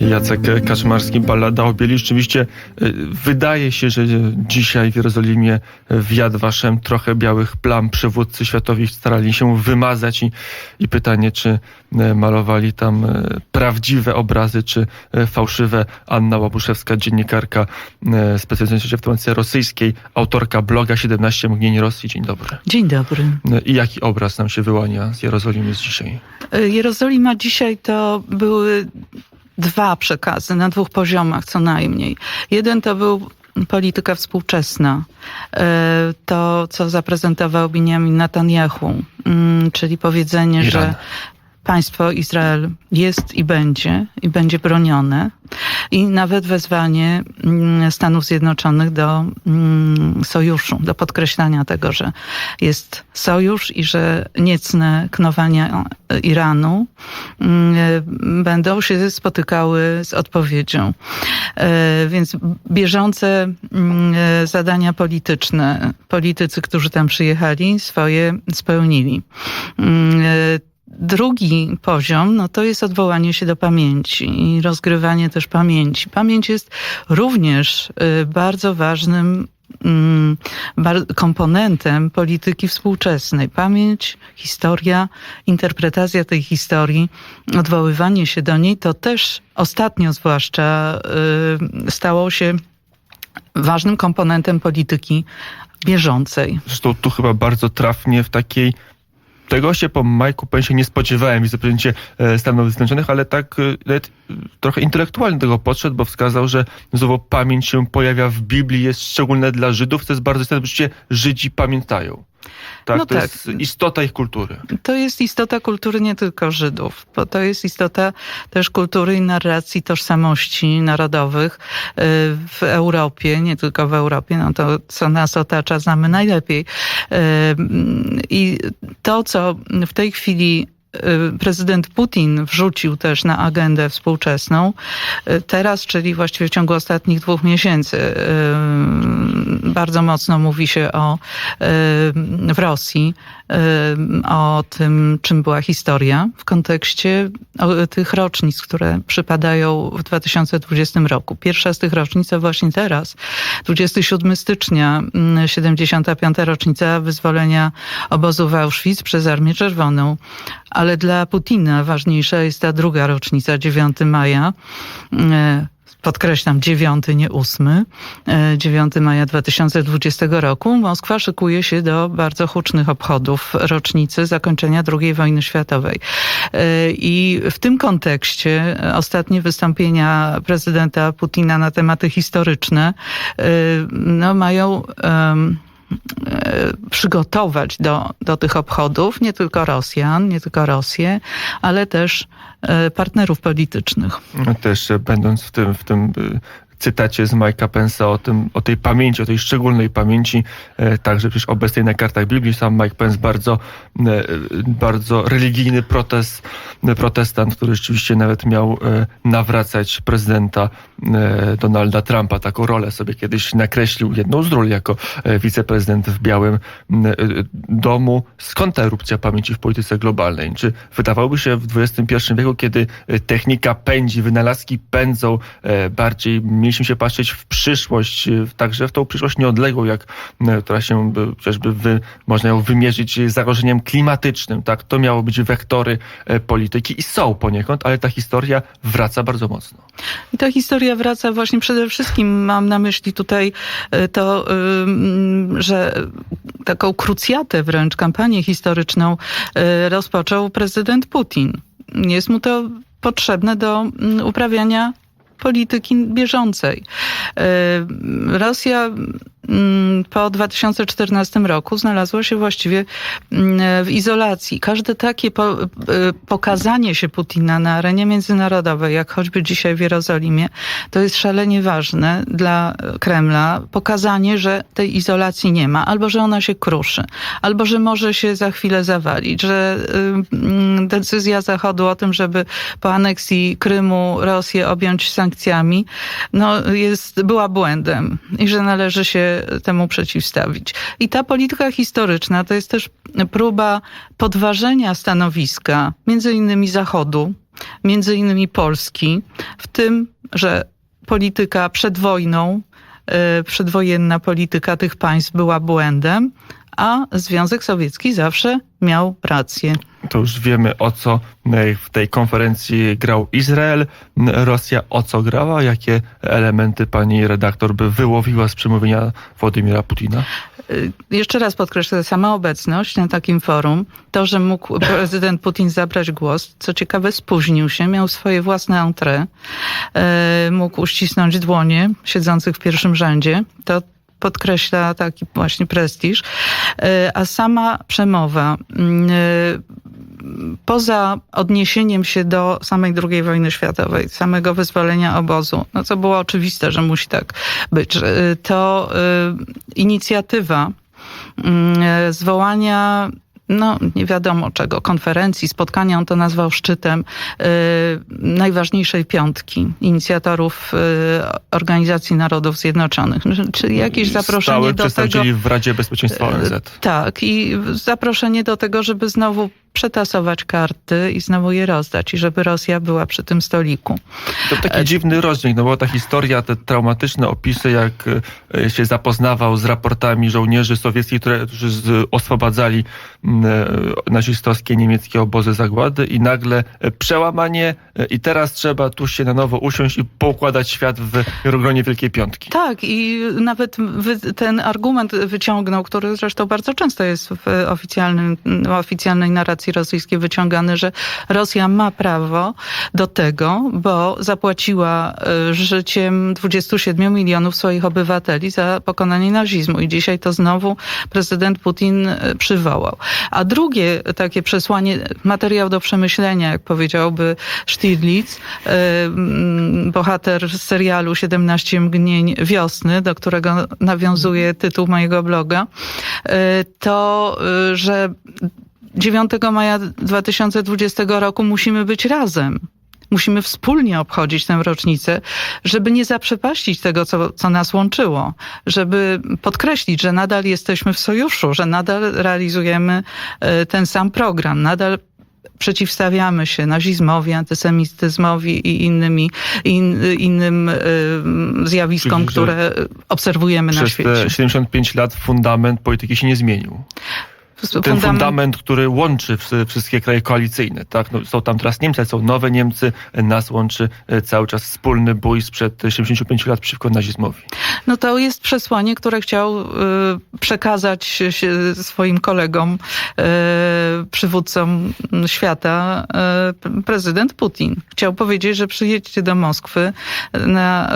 Jacek Kaczmarski, Ballada o Bieli. Rzeczywiście y, wydaje się, że dzisiaj w Jerozolimie w Yad Vashem trochę białych plam przywódcy światowi starali się wymazać i, i pytanie, czy y, malowali tam y, prawdziwe obrazy, czy fałszywe. Anna Łabuszewska, dziennikarka specjalizująca się w tematyce rosyjskiej, autorka bloga 17 mgnień Rosji. Dzień dobry. Dzień dobry. I jaki obraz nam się wyłania z Jerozolimy z dzisiaj? Jerozolima dzisiaj to były dwa przekazy na dwóch poziomach co najmniej. Jeden to był polityka współczesna. E, To, co zaprezentował Benjamin Netanyahu, mm, czyli powiedzenie, Iran. że państwo Izrael jest i będzie, i będzie bronione. I nawet wezwanie mm, Stanów Zjednoczonych do mm, sojuszu, do podkreślania tego, że jest sojusz i że niecne knowania Iranu mm, będą się spotykały z odpowiedzią. E, Więc bieżące zadania polityczne, politycy, którzy tam przyjechali, swoje spełnili. Drugi poziom, no to jest odwołanie się do pamięci i rozgrywanie też pamięci. Pamięć jest również y, bardzo ważnym mm, komponentem polityki współczesnej. Pamięć, historia, interpretacja tej historii, odwoływanie się do niej, to też ostatnio zwłaszcza y, stało się ważnym komponentem polityki bieżącej. Zresztą tu chyba bardzo trafnie w takiej tego się po Majku Pensie nie spodziewałem, wiceprezydencie e, Stanów Zjednoczonych, ale tak e, nawet e, trochę intelektualnie do tego podszedł, bo wskazał, że słowo pamięć się pojawia w Biblii, jest szczególne dla Żydów, to jest bardzo istotne, bo Żydzi pamiętają. Tak, No to tak. jest istota ich kultury. To jest istota kultury nie tylko Żydów, bo to jest istota też kultury i narracji tożsamości narodowych y, w Europie, nie tylko w Europie, no to co nas otacza znamy najlepiej. Y, I to, co w tej chwili y, prezydent Putin wrzucił też na agendę współczesną, teraz, czyli właściwie w ciągu ostatnich dwóch miesięcy, bardzo mocno mówi się o y, w Rosji, y, o tym, czym była historia w kontekście tych rocznic, które przypadają w 2020 roku. Pierwsza z tych rocznic to właśnie teraz, 27 stycznia, mm, 75. rocznica wyzwolenia obozu w Auschwitz przez Armię Czerwoną. Ale dla Putina ważniejsza jest ta druga rocznica, 9 maja. Podkreślam, 9, nie 8, 9 maja 2020 roku, Moskwa szykuje się do bardzo hucznych obchodów rocznicy zakończenia II wojny światowej. E, I w tym kontekście ostatnie wystąpienia prezydenta Putina na tematy historyczne e, no, mają e, przygotować do, do tych obchodów nie tylko Rosjan, nie tylko Rosję, ale też e, partnerów politycznych. Też e, będąc w tym, w tym e, cytacie z Majka Pensa o, tym, o tej pamięci, o tej szczególnej pamięci, e, także przecież obecnej na kartach Biblii, sam Mike Pence bardzo, e, bardzo religijny protest, e, protestant, który rzeczywiście nawet miał nawracać prezydenta Donalda Trumpa. Taką rolę sobie kiedyś nakreślił, jedną z ról jako wiceprezydent w Białym Domu. Skąd ta erupcja pamięci w polityce globalnej? Czy wydawałoby się w XXI wieku, kiedy technika pędzi, wynalazki pędzą, bardziej mieliśmy się patrzeć w przyszłość, e, także w tą przyszłość nieodległą, jak, e, która się chociażby wy, można ją wymierzyć e, zagrożeniem klimatycznym, tak? To miało być wektory polityki i są poniekąd, ale ta historia wraca bardzo mocno. I ta historia wraca właśnie przede wszystkim, mam na myśli tutaj y, to, że taką krucjatę wręcz, kampanię historyczną y, rozpoczął prezydent Putin. Jest mu to potrzebne do mm, uprawiania polityki bieżącej. Y, Rosja mm, po 2014 roku znalazła się właściwie mm, w izolacji. Każde takie y, pokazanie się Putina na arenie międzynarodowej, jak choćby dzisiaj w Jerozolimie, to jest szalenie ważne dla Kremla. Pokazanie, że tej izolacji nie ma, albo że ona się kruszy, albo że może się za chwilę zawalić, że mm, decyzja Zachodu o tym, żeby po aneksji Krymu Rosję objąć sankcjami, no jest, była błędem i że należy się temu przeciwstawić. I ta polityka historyczna to jest też próba podważenia stanowiska między innymi Zachodu, między innymi Polski, w tym, że polityka przed wojną, y, przedwojenna polityka tych państw była błędem, a Związek Sowiecki zawsze miał rację. To już wiemy o co w tej konferencji grał Izrael, Rosja o co grała, jakie elementy pani redaktor by wyłowiła z przemówienia Władimira Putina. Y, Jeszcze raz podkreślę, sama obecność na takim forum, to, że mógł prezydent Putin zabrać głos, co ciekawe, spóźnił się, miał swoje własne entrée, y, mógł uścisnąć dłonie siedzących w pierwszym rzędzie, to podkreśla taki właśnie prestiż, Y, a sama przemowa, y, poza odniesieniem się do samej II wojny światowej, samego wyzwolenia obozu, no co było oczywiste, że musi tak być, y, to inicjatywa y, zwołania no nie wiadomo czego, konferencji, spotkania, on to nazwał szczytem y, najważniejszej piątki inicjatorów y, Organizacji Narodów Zjednoczonych. Czyli jakieś zaproszenie Stały do tego... w Radzie Bezpieczeństwa ONZ. Tak, i zaproszenie do tego, żeby znowu przetasować karty i znowu je rozdać i żeby Rosja była przy tym stoliku. To taki dziwny rozdźwięk, no bo ta historia, te traumatyczne opisy, jak e, się zapoznawał z raportami żołnierzy sowieckich, którzy oswobadzali e, nazistowskie niemieckie obozy zagłady i nagle e, przełamanie e, i teraz trzeba tu się na nowo usiąść i poukładać świat w gronie Wielkiej Piątki. Tak, i nawet ten argument wyciągnął, który zresztą bardzo często jest w oficjalnym, w oficjalnej narracji rosyjskiej wyciągany, że Rosja ma prawo do tego, bo zapłaciła e, życiem 27 milionów swoich obywateli za pokonanie nazizmu. I dzisiaj to znowu prezydent Putin e, przywołał. A drugie takie przesłanie, materiał do przemyślenia, jak powiedziałby Stiglitz, e, bohater z serialu 17 mgnień wiosny, do którego nawiązuje tytuł mojego bloga, to, że 9 maja 2020 roku musimy być razem. Musimy wspólnie obchodzić tę rocznicę, żeby nie zaprzepaścić tego, co, co nas łączyło, żeby podkreślić, że nadal jesteśmy w sojuszu, że nadal realizujemy e, ten sam program, nadal przeciwstawiamy się nazizmowi, antysemityzmowi i innymi, in, innym y, zjawiskom, Czyli, które obserwujemy na Przez świecie. te 75 lat fundament polityki się nie zmienił. Ten fundament, który łączy wszy- wszystkie kraje koalicyjne. Tak? No, są tam teraz Niemcy, są nowe Niemcy, nas łączy e, cały czas wspólny bój sprzed 75 lat przeciwko nazizmowi. No to jest przesłanie, które chciał y, przekazać się swoim kolegom, przywódcom świata, prezydent Putin. Chciał powiedzieć, że przyjedźcie do Moskwy na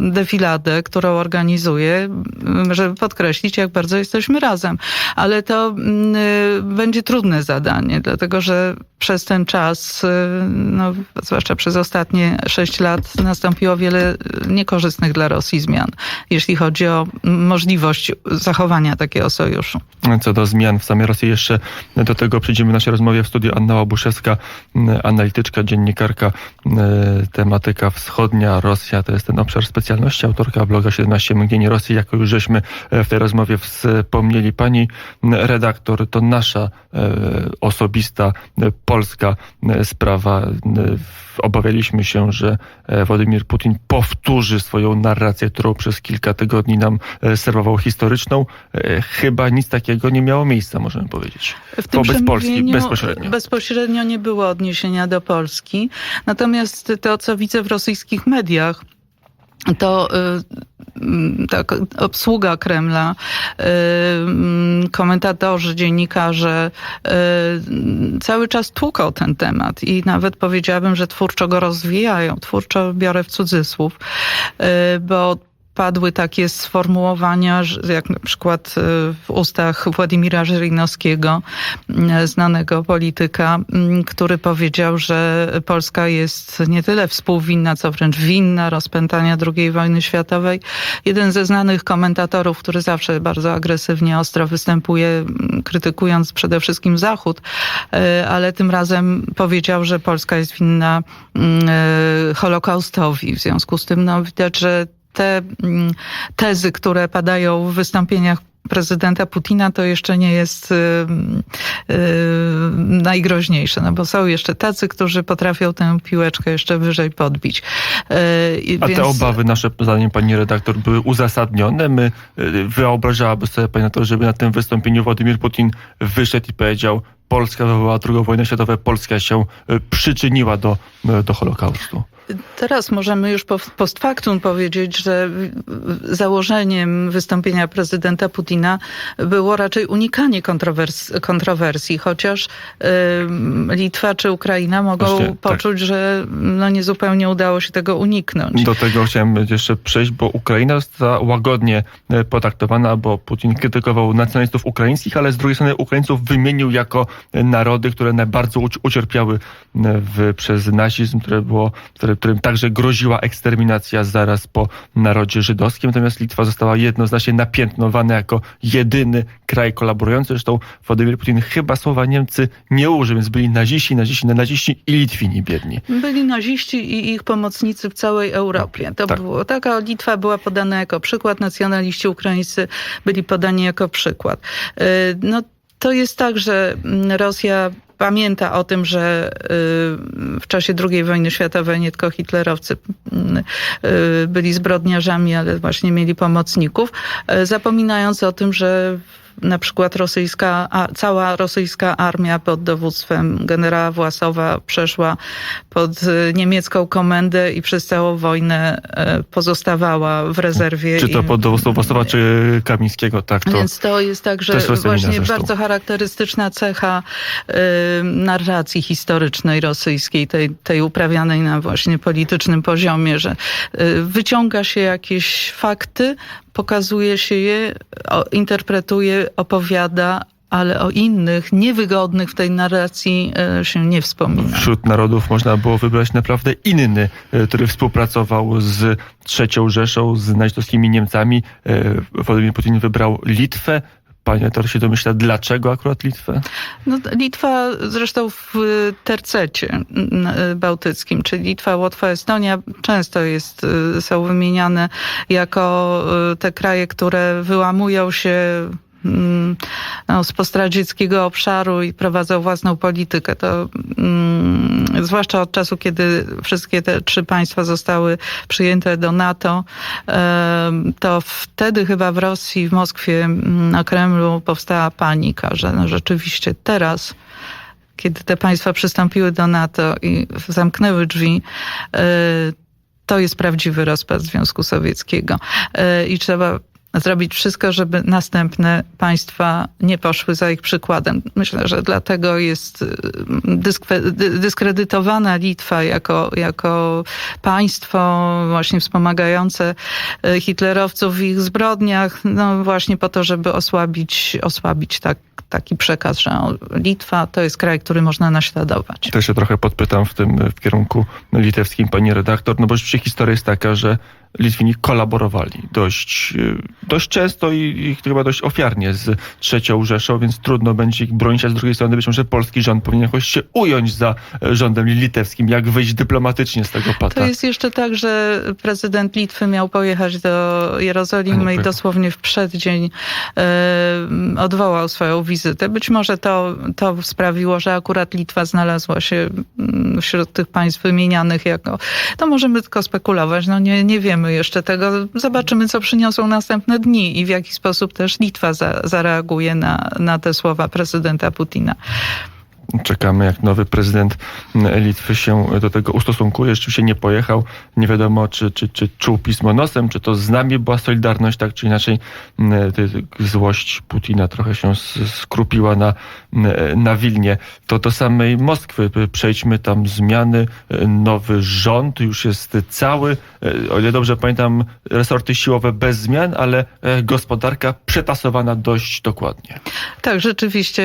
defiladę, którą organizuje, żeby podkreślić, jak bardzo jesteśmy razem. Ale to będzie trudne zadanie, dlatego że przez ten czas, y, no, zwłaszcza przez ostatnie sześć lat, nastąpiło wiele niekorzystnych dla Rosji zmian, jeśli chodzi o możliwość zachowania takiego sojuszu. Co do zmian w samej Rosji, jeszcze do tego przejdziemy w naszej rozmowie w studiu Anna Łabuszewska, m, analityczka, dziennikarka, tematyka wschodnia, Rosja, to jest ten obszar specjalności, autorka bloga 17 mgnień Rosji, jako już żeśmy w tej rozmowie wspomnieli. Pani m, redaktor, to nasza e, osobista, e, polska e, sprawa. Obawialiśmy się, że Władimir Putin powtórzy swoją narrację, którą przez kilka tygodni nam serwował historyczną. Chyba nic takiego nie miało miejsca, możemy powiedzieć. W tym Wobec Polski bezpośrednio. Bezpośrednio nie było odniesienia do Polski. Natomiast to, co widzę w rosyjskich mediach, to y, mm, tak, obsługa Kremla, y, mm, komentatorzy, dziennikarze y, cały czas tłuką ten temat i nawet powiedziałabym, że twórczo go rozwijają. Twórczo biorę w cudzysłów, bo padły takie sformułowania, jak na przykład y, w ustach Władimira Żyrynowskiego, y, znanego polityka, który powiedział, że Polska jest nie tyle współwinna, co wręcz winna rozpętania II wojny światowej. Jeden ze znanych komentatorów, który zawsze bardzo agresywnie, ostro występuje, krytykując przede wszystkim Zachód, y, ale tym razem powiedział, że Polska jest winna Holokaustowi. W związku z tym no, widać, że te mm, tezy, które padają w wystąpieniach prezydenta Putina to jeszcze nie jest y, y, najgroźniejsze, no bo są jeszcze tacy, którzy potrafią tę piłeczkę jeszcze wyżej podbić. Y, i A więc- te obawy nasze, zdaniem pani redaktor, były uzasadnione. My y, wyobrażałaby sobie pani na to, żeby na tym wystąpieniu Władimir Putin wyszedł i powiedział Polska wywołała drugą wojnę światową, Polska się y, przyczyniła do, y, do Holokaustu. Teraz możemy już po- post factum powiedzieć, że założeniem wystąpienia prezydenta Putina było raczej unikanie kontrowers- kontrowersji, chociaż ym, Litwa czy Ukraina mogą Właśnie, tak. poczuć, że no, niezupełnie udało się tego uniknąć. Do tego chciałem jeszcze przejść, bo Ukraina została łagodnie e, potraktowana, bo Putin krytykował nacjonalistów ukraińskich, ale z drugiej strony Ukraińców wymienił jako e, narody, które najbardziej uci- ucierpiały e, w, przez nazizm, które było, które, którym także groziła eksterminacja zaraz po narodzie żydowskim. Natomiast Litwa została jednoznacznie napiętnowana jako jedyny kraj kolaborujący. Zresztą Władimir Putin chyba słowa Niemcy nie użył, więc byli naziści, naziści, naziści i Litwini biedni. Byli naziści i ich pomocnicy w całej Europie. To Tak. było, taka Litwa była podana jako przykład, nacjonaliści ukraińscy byli podani jako przykład. Y, No, to jest tak, że mm, Rosja pamięta o tym, że y, w czasie II wojny światowej nie tylko hitlerowcy mm, y, byli zbrodniarzami, ale właśnie mieli pomocników, y, zapominając o tym, że na przykład rosyjska, a, cała rosyjska armia pod dowództwem generała Własowa przeszła pod y, niemiecką komendę i przez całą wojnę e, pozostawała w rezerwie. Czy to pod dowództwem Wasowa, czy Kamińskiego, tak? To... Więc to jest tak, że to jest właśnie bardzo charakterystyczna cecha y, narracji historycznej rosyjskiej, tej, tej uprawianej na właśnie politycznym poziomie, że y, wyciąga się jakieś fakty, pokazuje się je, interpretuje, opowiada, ale o innych, niewygodnych w tej narracji y, się nie wspomina. Wśród narodów można było wybrać naprawdę inny, e, który współpracował z trzecią Rzeszą, z nazistowskimi Niemcami. E, Władimir Putin wybrał Litwę. Panie to się domyśla, dlaczego akurat Litwę? No, Litwa zresztą w tercecie bałtyckim, czyli Litwa, Łotwa, Estonia często jest, y, są wymieniane jako y, te kraje, które wyłamują się no, z postradzieckiego obszaru i prowadzą własną politykę. To mm, zwłaszcza od czasu, kiedy wszystkie te trzy państwa zostały przyjęte do NATO, to wtedy chyba w Rosji, w Moskwie, mm, na Kremlu powstała panika, że no, rzeczywiście teraz kiedy te państwa przystąpiły do NATO i zamknęły drzwi, e, to jest prawdziwy rozpad Związku Sowieckiego. E, I trzeba zrobić wszystko, żeby następne państwa nie poszły za ich przykładem. Myślę, że dlatego jest y, dyskredytowana Litwa jako, jako państwo właśnie wspomagające y, hitlerowców w ich zbrodniach, no właśnie po to, żeby osłabić, osłabić tak, taki przekaz, że Litwa to jest kraj, który można naśladować. Też się trochę podpytam w tym w kierunku litewskim, pani redaktor, no bo rzeczywiście historia jest taka, że Litwini kolaborowali dość, e, dość często i, i chyba dość ofiarnie z trzecią Rzeszą, więc trudno będzie ich bronić, a z drugiej strony być może polski rząd powinien jakoś się ująć za e, rządem litewskim, jak wyjść dyplomatycznie z tego pata. To jest jeszcze tak, że prezydent Litwy miał pojechać do Jerozolimy nie i dosłownie w przeddzień e, odwołał swoją wizytę. Być może to, to sprawiło, że akurat Litwa znalazła się mm, wśród tych państw wymienianych jako... To możemy tylko spekulować, no nie, nie wiemy jeszcze tego. Zobaczymy, co przyniosą następne dni i w jaki sposób też Litwa za, zareaguje na, na te słowa prezydenta Putina. Czekamy, jak nowy prezydent Litwy się do tego ustosunkuje. Rzeczywiście nie pojechał. Nie wiadomo, czy, czy, czy czuł pismo nosem, czy to z nami była solidarność, tak czy inaczej. m, ty- ty- Złość Putina trochę się skrupiła na, m, na Wilnie. To do samej Moskwy. Przejdźmy tam zmiany. Nowy rząd już jest cały. O ile dobrze pamiętam, resorty siłowe bez zmian, ale e, gospodarka przetasowana dość dokładnie. Tak, rzeczywiście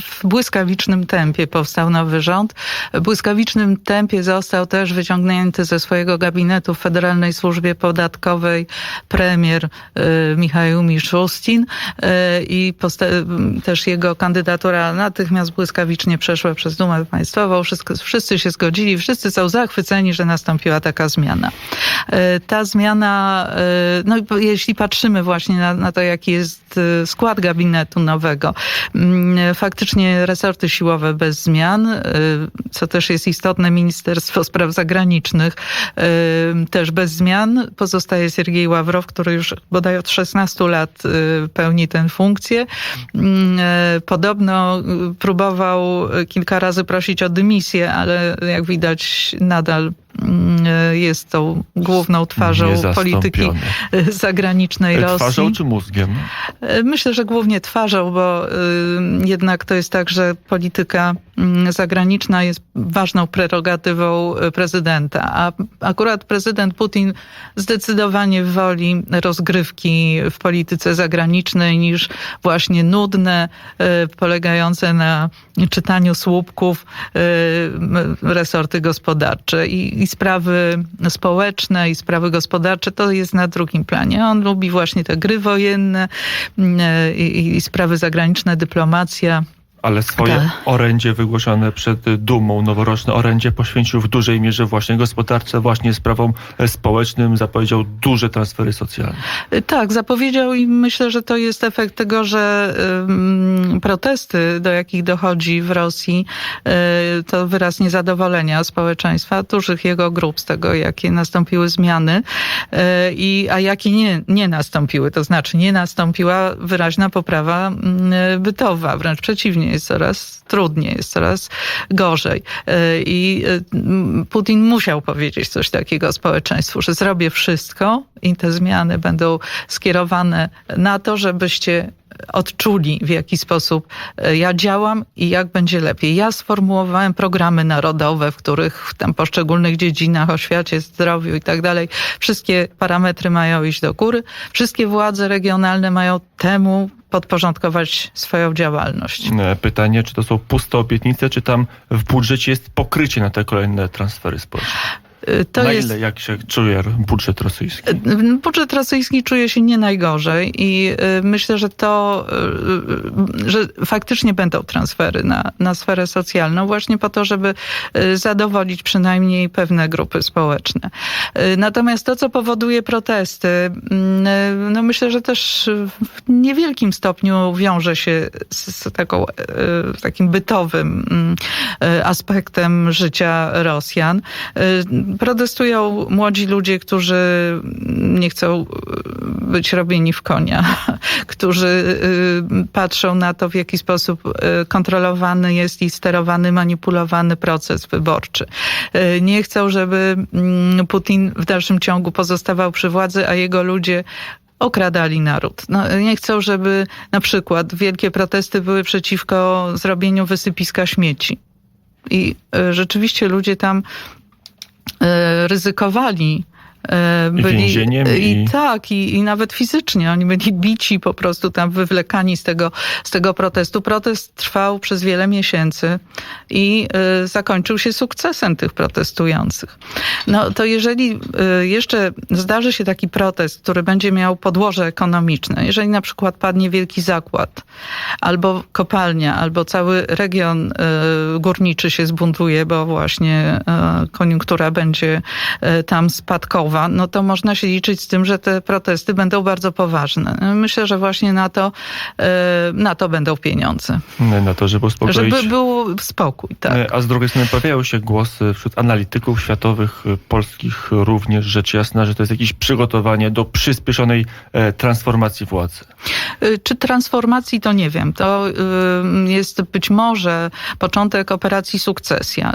w błyskawicznym tempie powstał nowy rząd. W błyskawicznym tempie został też wyciągnięty ze swojego gabinetu w Federalnej Służbie Podatkowej premier y, Michał Miszustin y, i y, też jego kandydatura natychmiast błyskawicznie przeszła przez Dumę Państwową. Wszystko, wszyscy się zgodzili, wszyscy są zachwyceni, że nastąpiła taka zmiana. Ta zmiana, no jeśli patrzymy właśnie na, na to, jaki jest skład gabinetu nowego. Mm, Faktycznie resorty siłowe bez zmian, y, co też jest istotne, Ministerstwo Spraw Zagranicznych y, też bez zmian. Pozostaje Siergiej Ławrow, który już bodaj od 16 lat y, pełni tę funkcję. Podobno próbował kilka razy prosić o dymisję, ale jak widać nadal jest tą główną twarzą polityki zagranicznej E, Rosji. Twarzą czy mózgiem? E, Myślę, że głównie twarzą, bo jednak to jest tak, że polityka mm, zagraniczna jest ważną prerogatywą prezydenta, a akurat prezydent Putin zdecydowanie woli rozgrywki w polityce zagranicznej niż właśnie nudne, polegające na czytaniu słupków resorty gospodarcze i, i sprawy społeczne i sprawy gospodarcze to jest na drugim planie. On lubi właśnie te gry wojenne mm, i, i sprawy zagraniczne, dyplomacja. Ale swoje Tak. orędzie wygłoszone przed Dumą, noworoczne orędzie poświęcił w dużej mierze właśnie gospodarce, właśnie sprawom e, społecznym, zapowiedział duże transfery socjalne. Tak, zapowiedział i myślę, że to jest efekt tego, że protesty, do jakich dochodzi w Rosji, y, to wyraz niezadowolenia społeczeństwa, dużych jego grup z tego, jakie nastąpiły zmiany, y, i, a jakie nie, nie nastąpiły. To znaczy nie nastąpiła wyraźna poprawa mm, bytowa, wręcz przeciwnie, jest coraz trudniej, jest coraz gorzej. Y, I y, Putin musiał powiedzieć coś takiego społeczeństwu, że zrobię wszystko i te zmiany będą skierowane na to, żebyście odczuli, w jaki sposób e, ja działam i jak będzie lepiej. Ja sformułowałem programy narodowe, w których w tam poszczególnych dziedzinach, oświacie, zdrowiu i tak dalej, wszystkie parametry mają iść do góry. Wszystkie władze regionalne mają temu podporządkować swoją działalność. E, Pytanie, czy to są puste obietnice, czy tam w budżecie jest pokrycie na te kolejne transfery społeczne? E, To na jest ile, jak się czuje budżet rosyjski? Budżet rosyjski czuje się nie najgorzej i y, myślę, że to, y, y, że faktycznie będą transfery na, na sferę socjalną właśnie po to, żeby y, zadowolić przynajmniej pewne grupy społeczne. Y, Natomiast to, co powoduje protesty, mm, y, no myślę, że też w niewielkim stopniu wiąże się z, z taką, y, takim bytowym mm, y, aspektem życia Rosjan. Protestują młodzi ludzie, którzy nie chcą y, być robieni w konia, którzy y, patrzą na to, w jaki sposób y, kontrolowany jest i sterowany, manipulowany proces wyborczy. Nie chcą, żeby mm, Putin w dalszym ciągu pozostawał przy władzy, a jego ludzie okradali naród. No, nie chcą, żeby na przykład wielkie protesty były przeciwko zrobieniu wysypiska śmieci. I rzeczywiście ludzie tam e, ryzykowali. E, Więzieniem i, i- tak, i, i nawet fizycznie. Oni byli bici, po prostu tam wywlekani z tego, z tego protestu. Protest trwał przez wiele miesięcy i e, zakończył się sukcesem tych protestujących. No to jeżeli e, jeszcze zdarzy się taki protest, który będzie miał podłoże ekonomiczne, jeżeli na przykład padnie wielki zakład, albo kopalnia, albo cały region e, górniczy się zbuntuje, bo właśnie koniunktura będzie tam spadkowa, no to można się liczyć z tym, że te protesty będą bardzo poważne. Myślę, że właśnie na to, e, na to będą pieniądze. Na to, żeby uspokoić... Żeby był spokój, tak. E, A z drugiej strony pojawiają się głosy wśród analityków światowych, e, polskich również, rzecz jasna, że to jest jakieś przygotowanie do przyspieszonej transformacji władzy. Czy transformacji, to nie wiem. To jest być może początek operacji sukcesja.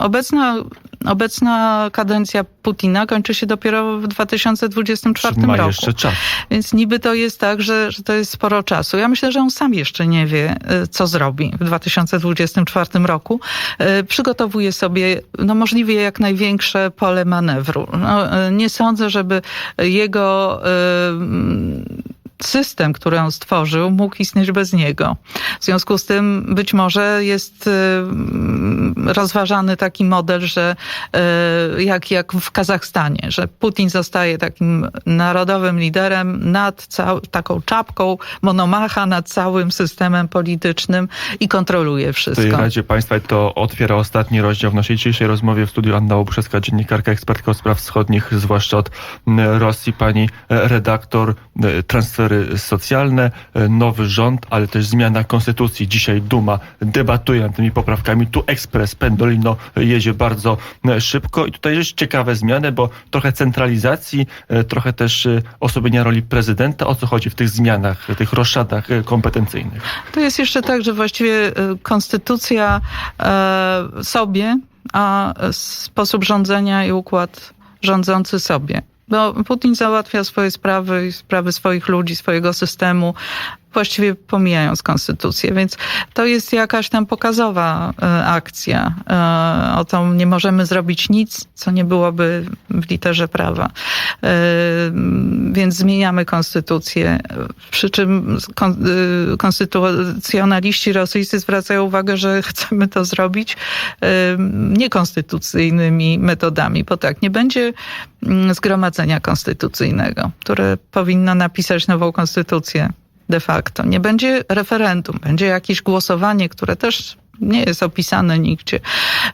Obecna, obecna kadencja Putina kończy się dopiero w 2024 Ma roku. jeszcze czas. Więc niby to jest tak, że, że to jest sporo czasu. Ja myślę, że on sam jeszcze nie wie, y, co zrobi w 2024 roku. Y, Przygotowuje sobie no, możliwie jak największe pole manewru. No, y, nie sądzę, żeby jego system, który on stworzył, mógł istnieć bez niego. W związku z tym być może jest y, rozważany taki model, że y, jak, jak w Kazachstanie, że Putin zostaje takim narodowym liderem nad cał, taką czapką monomacha nad całym systemem politycznym i kontroluje W wszystko. Radzie Państwa to otwiera ostatni rozdział w naszej dzisiejszej rozmowie w studiu Anna Łobuszewska, dziennikarka, ekspertka od spraw wschodnich, zwłaszcza od Rosji. Pani e, redaktor, e, transfery socjalne, e, nowy rząd, ale też zmiana konstytucji. Dzisiaj Duma debatuje nad tymi poprawkami. Tu ekspres Pendolino jedzie bardzo e, szybko i tutaj jest ciekawe zmiany, bo trochę centralizacji, e, trochę też osłabienia roli prezydenta. O co chodzi w tych zmianach, tych roszadach kompetencyjnych? To jest jeszcze tak, że właściwie konstytucja sobie, a sposób rządzenia i układ rządzący sobie. Bo Putin załatwia swoje sprawy sprawy swoich ludzi, swojego systemu, właściwie pomijając konstytucję. Więc to jest jakaś tam pokazowa e, akcja. E, o to nie możemy zrobić nic, co nie byłoby w literze prawa. E, Więc zmieniamy konstytucję. Przy czym kon- konstytucjonaliści rosyjscy zwracają uwagę, że chcemy to zrobić niekonstytucyjnymi metodami, bo tak, nie będzie mm, zgromadzenia konstytucyjnego, które powinno napisać nową konstytucję de facto. Nie będzie referendum, będzie jakieś głosowanie, które też nie jest opisane nigdzie,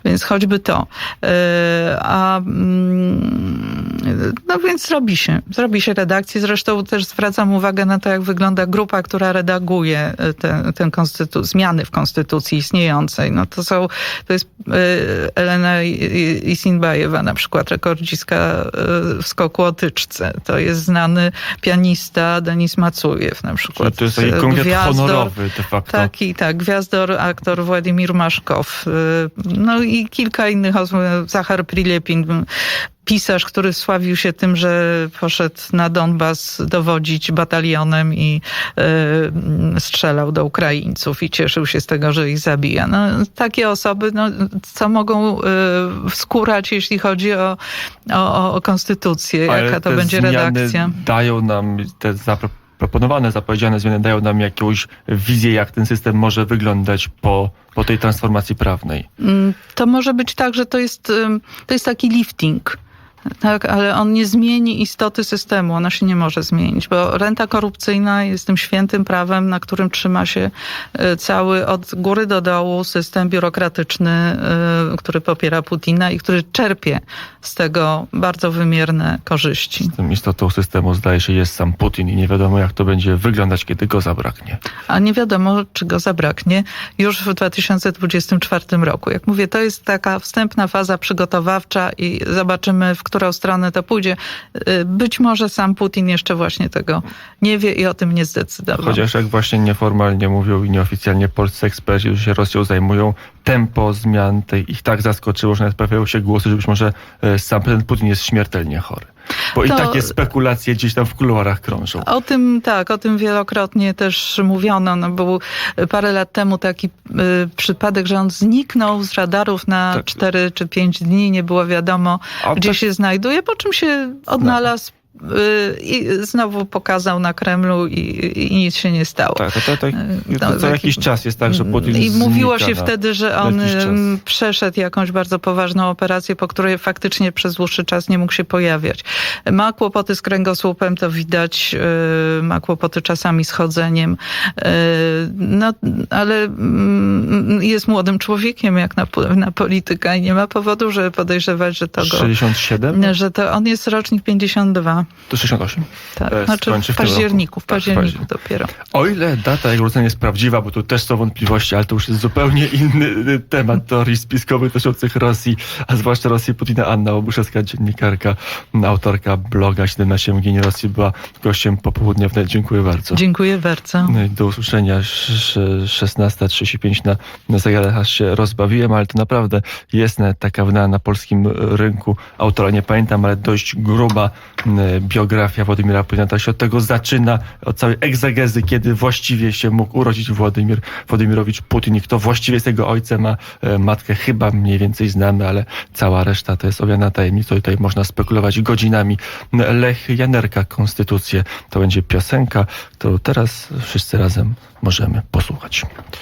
więc choćby to. E, A, mm, no więc zrobi się, zrobi się redakcję. Zresztą też zwracam uwagę na to, jak wygląda grupa, która redaguje te, ten konstytu- zmiany w konstytucji istniejącej. No to są, to jest e, Elena Isinbajewa, na przykład rekordzistka e, w skoku o tyczce. To jest znany pianista Denis Macujew, na przykład. To jest taki E, Gwiazdor- honorowy de facto. Taki, tak. Gwiazdor, aktor Władimir Maszkow. y, No i kilka innych osób. Zachar Prilepin, pisarz, który sławił się tym, że poszedł na Donbas dowodzić batalionem i y, strzelał do Ukraińców i cieszył się z tego, że ich zabija. No, takie osoby, no, co mogą y, jeśli chodzi o, o, o konstytucję, Ale jaka to będzie redakcja. Dają nam te proponowane, zapowiedziane zmiany dają nam jakąś wizję, jak ten system może wyglądać po, po tej transformacji prawnej. Mm, To może być tak, że to jest, to jest taki lifting. Tak, ale on nie zmieni istoty systemu, ona się nie może zmienić, bo renta korupcyjna jest tym świętym prawem, na którym trzyma się y, cały od góry do dołu system biurokratyczny, y, który popiera Putina i który czerpie z tego bardzo wymierne korzyści. Tym istotą systemu zdaje się jest sam Putin i nie wiadomo, jak to będzie wyglądać, kiedy go zabraknie. A nie wiadomo, czy go zabraknie już w 2024 roku. Jak mówię, to jest taka wstępna faza przygotowawcza i zobaczymy, w którą stronę to pójdzie. Y, Być może sam Putin jeszcze właśnie tego nie wie i o tym nie zdecydował. Chociaż jak właśnie nieformalnie mówią i nieoficjalnie polscy eksperci, którzy się Rosją zajmują, tempo zmian tej ich tak zaskoczyło, że nawet pojawiają się głosy, że być może e, sam prezydent Putin jest śmiertelnie chory. Bo i To- takie spekulacje gdzieś tam w kuluarach krążą. O tym tak, o tym wielokrotnie też mówiono. No, był parę lat temu taki y, przypadek, że on zniknął z radarów na Tak. 4 czy 5 dni, nie było wiadomo, A gdzie tak- się znajduje, po czym się odnalazł i znowu pokazał na Kremlu i, i nic się nie stało. Tak, to, to, to, No, to taki- jakiś czas jest tak, że Putin I mówiło się na- wtedy, że on ym, przeszedł jakąś bardzo poważną operację, po której faktycznie przez dłuższy czas nie mógł się pojawiać. Ma kłopoty z kręgosłupem, to widać, yy, ma kłopoty czasami z chodzeniem, no, ale mm, jest młodym człowiekiem jak na, na polityka i nie ma powodu, żeby podejrzewać, że to go... 67? Że to on jest rocznik 52. To 68. Tak. E, Znaczy w październiku, w. Tak, w październiku dopiero. O ile data jego urodzenia jest prawdziwa, bo tu też są wątpliwości, ale to już jest zupełnie inny y, temat teorii spiskowych dotyczących Rosji, a zwłaszcza Rosji Putina. Anna Obuszewska, dziennikarka, autorka bloga 17 mgnień Rosji, była gościem popołudnia wnet. Dziękuję bardzo. Dziękuję bardzo. No i Do usłyszenia Sz- 16.35 na, na zegarach, aż się rozbawiłem, ale to naprawdę jest taka wydana na polskim rynku autora, nie pamiętam, ale dość gruba m, biografia Władimira Putina. To się od tego zaczyna, od całej egzegezy, kiedy właściwie się mógł urodzić Władimir Władimirowicz Putin i kto właściwie jest jego ojcem, a e, matkę chyba mniej więcej znamy, ale cała reszta to jest owiana tajemnicą tutaj można spekulować godzinami. Lech Janerka, Konstytucję, to będzie piosenka, którą teraz wszyscy razem możemy posłuchać.